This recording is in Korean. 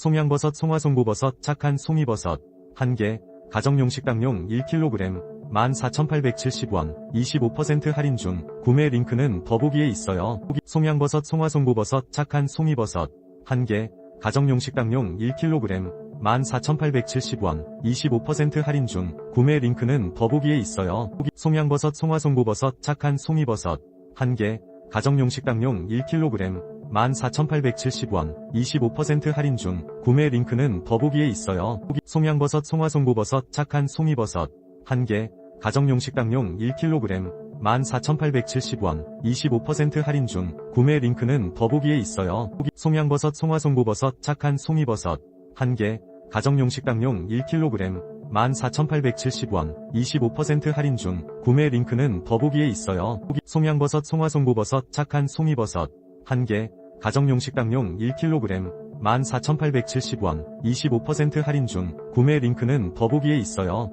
송양버섯 송화송구버섯 착한 송이버섯 1개 가정용 식당용 1kg 14,870원 25% 할인 중 구매 링크는 더보기에 있어요. 송양버섯 송화송구버섯 착한 송이버섯 1개 가정용 식당용 1kg 14,870원 25% 할인 중 구매 링크는 더보기에 있어요. 송양버섯 송화송구버섯 착한 송이버섯 1개 가정용 식당용 1kg 14,870원 25% 할인 중 구매 링크는 더보기에 있어요. 송양버섯 송화송구버섯 착한 송이버섯 1개 가정용 식당용 1kg 14,870원 25% 할인 중 구매 링크는 더보기에 있어요. 송양버섯 송화송구버섯 착한 송이버섯 1개 가정용 식당용 1kg 14,870원 25% 할인 중 구매 링크는 더보기에 있어요. 송양버섯 송화송구버섯 착한 송이버섯 1개 가정용 식당용 1kg 14,870원 25% 할인 중 구매 링크는 더보기에 있어요.